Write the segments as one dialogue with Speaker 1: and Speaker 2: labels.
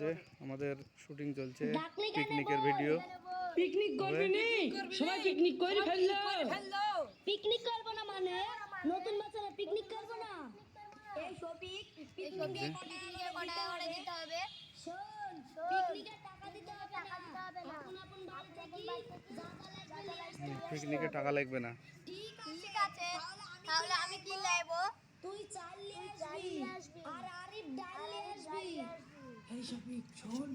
Speaker 1: যে আমাদের শুটিং চলছে পিকনিকের ভিডিও
Speaker 2: পিকনিক করবি নি? সবাই পিকনিক করে ফেলল।
Speaker 3: পিকনিক করব না মানে? নতুন বছরে পিকনিক করব না? এই পিকনিকে কটা করে দিতে হবে? শোন পিকনিকে টাকা দিতে হবে না। আপন আপন বাড়ি থেকে হবে।
Speaker 1: পিকনিকে টাকা লাগবে না।
Speaker 3: ঠিক আছে তাহলে আমি কি লাইব? তুই চাল নিয়ে আসবি। আর আরিফ ডাল নিয়ে আসবি।
Speaker 2: এই শফিক শোন।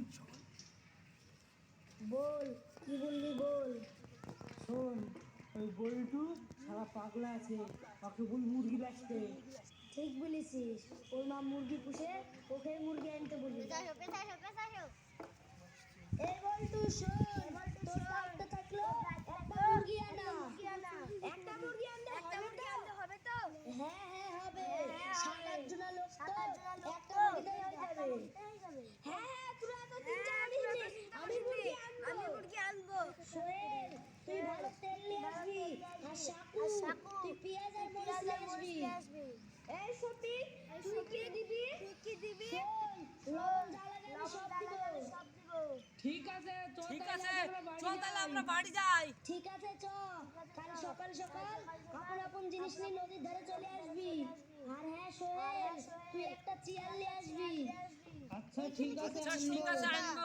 Speaker 3: বল কি বললি বল?
Speaker 2: শোন ওই বল্টু সারা পাগলা আছে ওকে বল মুরগি বেচতে।
Speaker 3: ঠিক বলেছিস ওর মা মুরগি পুষে ওকে মুরগি আনতে বলি এই বল তুই শোন তোর থাকল একটা মুরগি আনা একটা মুরগি আনতে হবে তো হ্যাঁ হ্যাঁ হবে সাত আট জনা লোক তো একটা মুরগিতেই হয়ে যাবে হ্যাঁ হ্যাঁ তোরা তো তিন চার আনিস আমি মুরগি আনব আমি মুরগি আনব সোহেল তুই ভালো তেল নিয়ে আসবি আর সাকু তুই পেঁয়াজ আর মরিচ নিয়ে আসবি এই সতীক তুই দিবি। তুই দিবি। লবণ জ্বালা সব দিব
Speaker 2: ঠিক আছে
Speaker 4: ঠিক আছে চল তাহলে আমরা বাড়ি যাই।
Speaker 3: ঠিক আছে চ। কাল সকাল সকাল আপন আপন জিনিস নিয়ে নদীর ধারে চলে আসবি। আর হ্যাঁ সোহেল তুই একটা চেয়ার নিয়ে আসবি।
Speaker 2: আচ্ছা ঠিক আছে
Speaker 4: আচ্ছা ঠিক আছে আনব।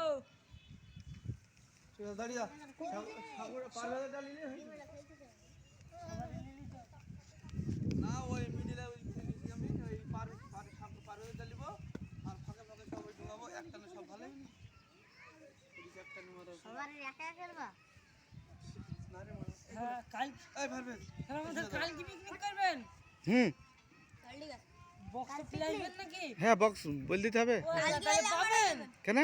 Speaker 1: দাঁড়িয়ে না ওই মিডিলে ওই আমি ওই পার পার সামনে পার হয়ে চালিব আর ফাঁকে ফাঁকে সব ওই ঢোকাবো একটা না সব ভালো একটা নিয়ে
Speaker 3: সবার একা খেলবা
Speaker 4: হ্যাঁ কাল
Speaker 1: এই ভারবে
Speaker 4: তাহলে আমাদের কাল কি পিকনিক করবেন
Speaker 1: হ্যাঁ বক্স বল দিতে হবে। কেন?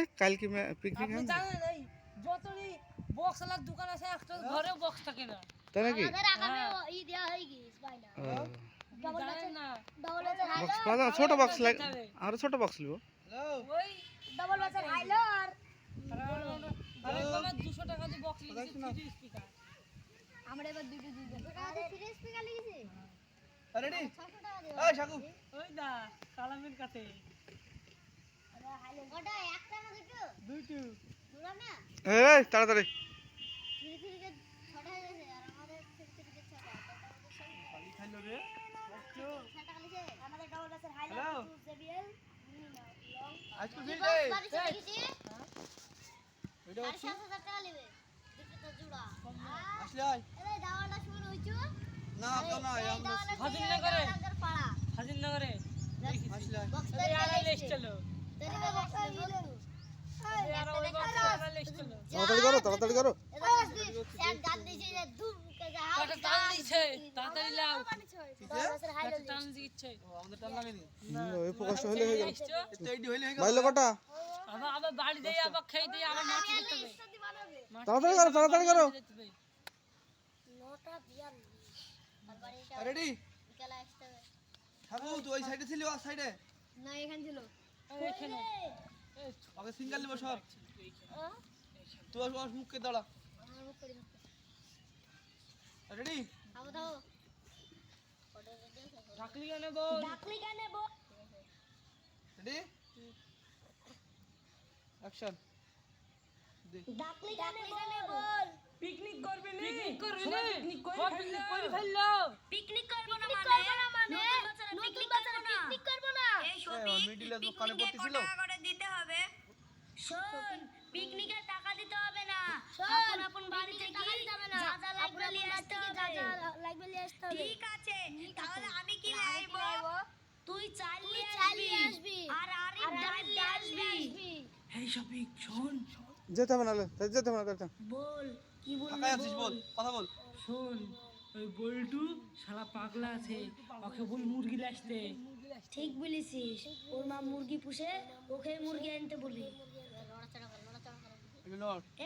Speaker 1: পিকনিক
Speaker 4: বক্স আলার দোকান আছে একটা ঘরেও বক্স থাকে না।
Speaker 1: তাই নাকি?
Speaker 3: আগামী ই দেওয়া হয়ে
Speaker 1: ছোট বক্স লাগ আর ছোট বক্স লিব।
Speaker 3: ডবল
Speaker 4: বাবা দুশো টাকা দিয়ে বক্স লিখেছি স্পিকার
Speaker 3: আমরা এবার দুটো দুটো আমাদের থ্রি স্পিকার লিখেছি?
Speaker 1: রেডি?
Speaker 3: 600 টাকা দিও
Speaker 1: এই শাকু
Speaker 4: ওই দা সালামের কাছে।
Speaker 3: ওটা একটা না দুটো?
Speaker 4: দুইটু
Speaker 3: দুটো না?
Speaker 1: এই তাড়াতাড়ি।
Speaker 3: থ্রি থ্রিকে ছটা গেছে আর আমাদের থ্রি থ্রিকে ছটা।
Speaker 1: খালি খাইলো রে।
Speaker 3: ছটা লিখে আমাদের ডবল বছর হাইলো
Speaker 1: Hello?
Speaker 3: জেবিএল
Speaker 1: আজকে
Speaker 3: চলে সাড়ে সাত হাজার টাকা নেবে। দুটো তো জোড়া।
Speaker 1: আসলে আয়।
Speaker 3: এই দাওয়াটা শুরু হইছো
Speaker 1: না কেন না আমরা
Speaker 4: হাজির না করে।
Speaker 3: আমাদের পাড়া।
Speaker 4: হাজিরনগরে
Speaker 1: আসলে
Speaker 4: এই আড়াই
Speaker 3: বক্স দিলো
Speaker 4: এই আর ওই বক্স এসছিল
Speaker 1: তাড়াতাড়ি করো তাড়াতাড়ি করো।
Speaker 3: যা
Speaker 4: কাটা? আবার বাড়ি দিয়ে আবার খেয়ে দিয়ে আবার মাছ দিতে হবে।
Speaker 1: তাড়াতাড়ি করো তাড়াতাড়ি করো।
Speaker 3: নটা বিয়াল্লিশ।
Speaker 1: রেডি?
Speaker 3: বিকালে আসতে হবে।
Speaker 1: থাকো তুই ওই সাইডে ছিলি ওই সাইডে
Speaker 3: না এখানে ছিল।
Speaker 4: এখানে। এই
Speaker 1: সিঙ্গেল নিব সব। তুই ওর ওর মুখকে দাঁড়া।
Speaker 3: আমার মুখ করি
Speaker 1: রেডি?
Speaker 3: থামো থামো।
Speaker 4: থাকলি কেন বল
Speaker 3: ডাকলি কেন বল
Speaker 1: রেডি? অ্যাকশন
Speaker 3: ডাকলি কেন বল?
Speaker 2: পিকনিক করবি নি।
Speaker 4: পিকনিক করবি না।
Speaker 2: পিকনিক করে ফেলল।
Speaker 4: পিকনিক করে ফেলল।
Speaker 3: পিকনিক করব না মানে? নতুন বছরে পিকনিক করব না। এই
Speaker 1: মিডিলে দোকানে ভর্তি ছিল
Speaker 3: করে দিতে হবে? শোন পিকনিকের টাকা দিতে হবে না। আপন আপন বাড়ি থেকে যা যা লাগবে নিয়ে আসতে হবে। লাগবে নিয়ে আসতে হবে। ঠিক আছে তাহলে আমি কি লাইব? তুই চাল নিয়ে আসবি। আর আরিফ ডাল নিয়ে আসবি
Speaker 2: এই শফিক শোন।
Speaker 1: যেতে হবে না যেতে হবে না
Speaker 3: বল কি
Speaker 1: ফাঁকাই আছিস বল? কথা বল।
Speaker 2: শোন ওই বল্টু সারা পাগলা আছে ওকে বল মুরগি লাসতে।
Speaker 3: ঠিক বলেছিস ওর মা মুরগি পুষে ওকে মুরগি আনতে বলি।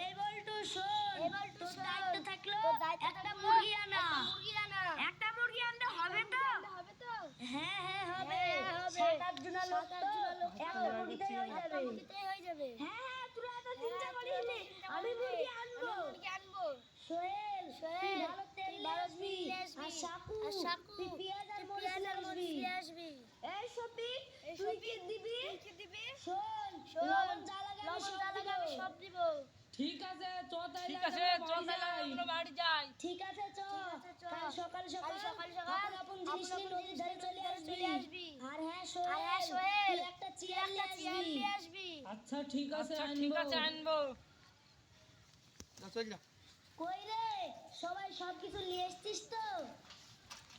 Speaker 3: এই বলটু শোন তোর দায়িত্ব থাকল একটা মুরগি আনা একটা মুরগি আনতে হবে তো হ্যাঁ হ্যাঁ হবে সাত আট জনা লোক তো একটা মুরগিতেই হয়ে যাবে হ্যাঁ হ্যাঁ তোরা তো চিন্তা করিস নি আমি মুরগি আনব সোহেল তুই ভালো তেল নিয়ে আসবি আর সাকু তুই পেঁয়াজ আর মরিচ নিয়ে আসবি এই সফিক তুই কি দিবি। শোন
Speaker 2: আমি সব দিব।
Speaker 4: ঠিক আছে চ তাইলে
Speaker 5: ঠিক আছে
Speaker 4: আমরা
Speaker 5: চল
Speaker 4: বাড়ি
Speaker 5: তাহলে
Speaker 4: যাই।
Speaker 5: আমরা বাড়ি যাই।
Speaker 2: ঠিক আছে চ। কাল সকাল সকাল। সকাল সকাল। আপন জিনিস নিয়ে নদীর ধারে চলে আসবি। আর হ্যাঁ সোহেল তুই একটা চেয়ার নিয়ে আসবি।
Speaker 4: আচ্ছা ঠিক আছে
Speaker 5: আচ্ছা ঠিক আছে আনব।
Speaker 1: যা চল যা।
Speaker 2: কই রে? সবাই সব কিছু নিয়ে এসছিস তো?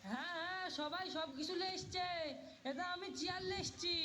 Speaker 4: হ্যাঁ হ্যাঁ সবাই সব কিছু লে এসছে। এটা আমি চেয়ার লে এসছি।